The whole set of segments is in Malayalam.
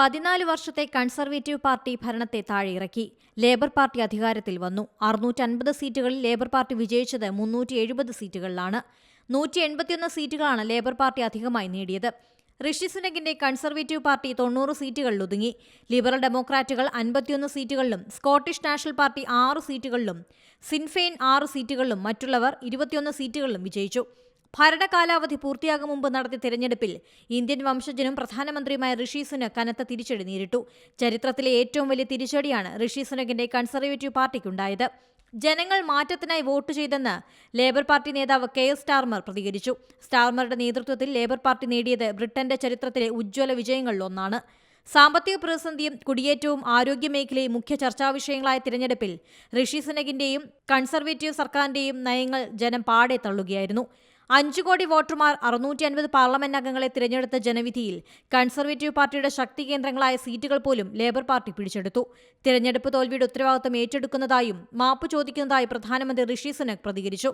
പതിനാല് വർഷത്തെ കൺസർവേറ്റീവ് പാർട്ടി ഭരണത്തെ താഴെയിറക്കി. ലേബർ പാർട്ടി അധികാരത്തിൽ വന്നു. അറുന്നൂറ്റൻപത് സീറ്റുകളിൽ ലേബർ പാർട്ടി വിജയിച്ചത് മുന്നൂറ്റി എഴുപത് സീറ്റുകളിലാണ്. നൂറ്റി എൺപത്തിയൊന്ന് സീറ്റുകളാണ് ലേബർ പാർട്ടി അധികമായി നേടിയത്. ഋഷി സുനകിന്റെ കൺസർവേറ്റീവ് പാർട്ടി തൊണ്ണൂറ് സീറ്റുകളിൽ ഒതുങ്ങി ലിബറൽ ഡെമോക്രാറ്റുകൾ അൻപത്തിയൊന്ന് സീറ്റുകളിലും സ്കോട്ടിഷ് നാഷണൽ പാർട്ടി ആറ് സീറ്റുകളിലും സിൻഫെയിൻ ആറ് സീറ്റുകളിലും മറ്റുള്ളവർ ഇരുപത്തിയൊന്ന് സീറ്റുകളിലും വിജയിച്ചു. ഭരണകാലാവധി പൂർത്തിയാകും മുമ്പ് നടത്തിയ തെരഞ്ഞെടുപ്പിൽ ഇന്ത്യൻ വംശജനും പ്രധാനമന്ത്രിയുമായ ഋഷി സുനക് കനത്ത തിരിച്ചടി നേരിട്ടു. ചരിത്രത്തിലെ ഏറ്റവും വലിയ തിരിച്ചടിയാണ് ഋഷി സുനകിന്റെ കൺസർവേറ്റീവ് പാർട്ടിക്കുണ്ടായത്. ജനങ്ങൾ മാറ്റത്തിനായി വോട്ട് ചെയ്തെന്ന് ലേബർ പാർട്ടി നേതാവ് കെ എസ് സ്റ്റാർമർ പ്രതികരിച്ചു. സ്റ്റാർമറുടെ നേതൃത്വത്തിൽ ലേബർ പാർട്ടി നേടിയത് ബ്രിട്ടന്റെ ചരിത്രത്തിലെ ഉജ്ജ്വല വിജയങ്ങളിലൊന്നാണ്. സാമ്പത്തിക പ്രതിസന്ധിയും കുടിയേറ്റവും ആരോഗ്യമേഖലയും മുഖ്യ ചർച്ചാ വിഷയങ്ങളായ തിരഞ്ഞെടുപ്പിൽ ഋഷി സുനകിന്റെയും കൺസർവേറ്റീവ് സർക്കാരിന്റെയും നയങ്ങൾ ജനം പാടെ തള്ളുകയായിരുന്നു. അഞ്ചു കോടി വോട്ടർമാർ അറുന്നൂറ്റി അൻപത് പാർലമെന്റ് അംഗങ്ങളെ തിരഞ്ഞെടുത്ത ജനവിധിയിൽ കൺസർവേറ്റീവ് പാർട്ടിയുടെ ശക്തി കേന്ദ്രങ്ങളായ സീറ്റുകൾ പോലും ലേബർ പാർട്ടി പിടിച്ചെടുത്തു. തിരഞ്ഞെടുപ്പ് തോൽവിയുടെ ഉത്തരവാദിത്തം ഏറ്റെടുക്കുന്നതായും മാപ്പ് ചോദിക്കുന്നതായി പ്രധാനമന്ത്രി ഋഷി സുനക് പ്രതികരിച്ചു.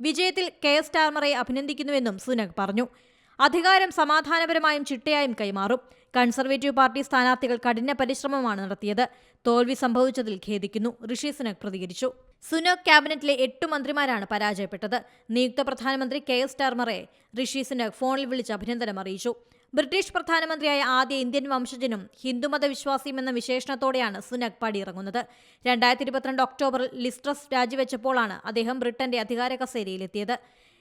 വിജയത്തിൽ കെ എസ് ടാർമറെ അഭിനന്ദിക്കുന്നുവെന്നും സുനക് പറഞ്ഞു. അധികാരം സമാധാനപരമായും ചിട്ടയായും കൈമാറും. കൺസർവേറ്റീവ് പാർട്ടി സ്ഥാനാർത്ഥികൾ കഠിന പരിശ്രമമാണ് നടത്തിയത്. തോൽവി സംഭവിച്ചതിൽ ഖേദിക്കുന്നു. ഋഷി സുനക് പ്രതികരിച്ചു. സുനക് ക്യാബിനറ്റിലെ എട്ട് മന്ത്രിമാരാണ് പരാജയപ്പെട്ടത്. നിയുക്ത പ്രധാനമന്ത്രി കെ എസ് ടാർമറെ ഋഷി സുനക് ഫോണിൽ വിളിച്ച് അഭിനന്ദനം അറിയിച്ചു. ബ്രിട്ടീഷ് പ്രധാനമന്ത്രിയായ ആദ്യ ഇന്ത്യൻ വംശജനും ഹിന്ദുമത വിശ്വാസിയും എന്ന വിശേഷണത്തോടെയാണ് സുനക് പടിയിറങ്ങുന്നത്. രണ്ടായിരത്തി ഇരുപത്തിരണ്ട് ഒക്ടോബറിൽ ലിസ്ട്രസ് രാജിവെച്ചപ്പോഴാണ് അദ്ദേഹം ബ്രിട്ടന്റെ അധികാര കസേരയിലെത്തിയത്.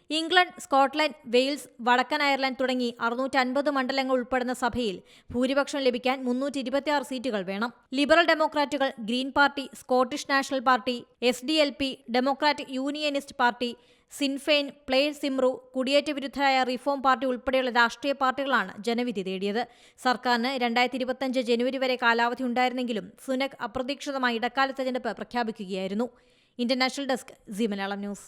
ഇംഗ്ലണ്ട് സ്കോട്ട്ലൻഡ് വെയിൽസ് വടക്കൻ അയർലൻഡ് തുടങ്ങി അറുന്നൂറ്റൻപത് മണ്ഡലങ്ങൾ ഉൾപ്പെടുന്ന സഭയിൽ ഭൂരിപക്ഷം ലഭിക്കാൻ മുന്നൂറ്റി ഇരുപത്തിയാറ് സീറ്റുകൾ വേണം. Liberal ഡെമോക്രാറ്റുകൾ Green Party Scottish National Party S D L P Democratic Unionist Party Sinn Fein Plaid Cymru കുടിയേറ്റ വിരുദ്ധരായ റിഫോം പാർട്ടി ഉൾപ്പെടെയുള്ള രാഷ്ട്രീയ പാർട്ടികളാണ് ജനവിധി തേടിയത്. സർക്കാരിന് രണ്ടായിരത്തി ഇരുപത്തിയഞ്ച് ജനുവരി വരെ കാലാവധി ഉണ്ടായിരുന്നെങ്കിലും സുനക് അപ്രതീക്ഷിതമായി ഇടക്കാല തെരഞ്ഞെടുപ്പ് പ്രഖ്യാപിക്കുകയായിരുന്നു. International desk Zee Malayalam news.